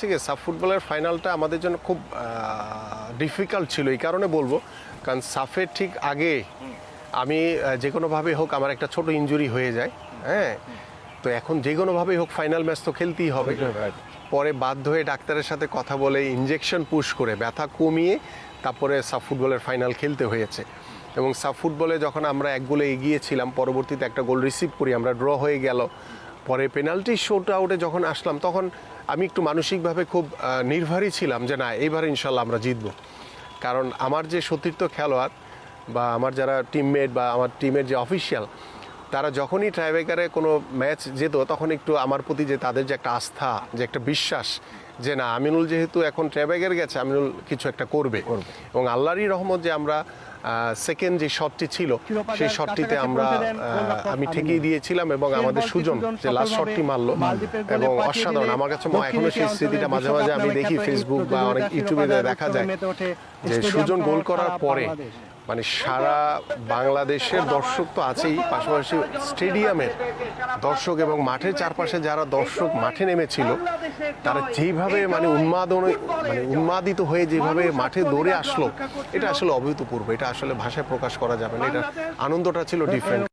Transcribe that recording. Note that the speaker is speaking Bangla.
ঠিক আছে সাফ ফুটবলের ফাইনালটা আমাদের জন্য খুব ডিফিকাল্ট ছিল এই কারণে বলব। কারণ সাফের ঠিক আগে আমি যে কোনোভাবে হোক আমার একটা ছোট ইনজুরি হয়ে যায় হ্যাঁ? তো এখন যে কোনোভাবেই হোক ফাইনাল ম্যাচ তো খেলতেই হবে। পরে বাধ্য হয়ে ডাক্তারের সাথে কথা বলে ইনজেকশন পুশ করে ব্যথা কমিয়ে তারপরে সাফ ফুটবলের ফাইনাল খেলতে হয়েছে। এবং সাফ ফুটবলে যখন আমরা এক গোলে এগিয়েছিলাম পরবর্তীতে একটা গোল রিসিভ করি আমরা ড্র হয়ে গেল। পরে পেনাল্টি শোট আউটে যখন আসলাম তখন আমি একটু মানসিকভাবে খুব নির্ভারী ছিলাম যে না এইবার ইনশাল্লাহ আমরা জিতবো। কারণ আমার যে সতীর্থ খেলোয়াড় বা আমার যারা টিমমেট বা আমার টিমের যে অফিসিয়াল তারা যখনই ট্রাইবেকারে কোনো ম্যাচ যেত তখন একটু আমার প্রতি যে তাদের যে একটা আস্থা যে একটা বিশ্বাস যে না আমিনুল যেহেতু এখন ট্রাইবেকার গেছে আমিনুল কিছু একটা করবে। এবং আল্লাহরই রহমত যে আমরা সেকেন্ড যে শটটি ছিল সেই শটটিতে আমরা আমি ঠেকিয়ে দিয়েছিলাম এবং আমাদের সুজন যে লাস্ট শটটি মারলো এবং অসাধারণ। আমার কাছে এখনও সেই স্মৃতিটা মাঝে মাঝে আমি দেখি ফেসবুক বা অনেক ইউটিউবে দেখা যায় যে সুজন গোল করার পরে। মানে সারা বাংলাদেশের দর্শক তো আছেই, পাশাপাশি স্টেডিয়ামের দর্শক এবং মাঠের চারপাশে যারা দর্শক মাঠে নেমেছিল, তারা যেভাবে মানে উন্মাদন মানে উন্মাদিত হয়ে যেভাবে মাঠে দৌড়ে আসলো, এটা আসলে অভূতপূর্ব, এটা আসলে ভাষায় প্রকাশ করা যাবে না, এটা আনন্দটা ছিল ডিফারেন্ট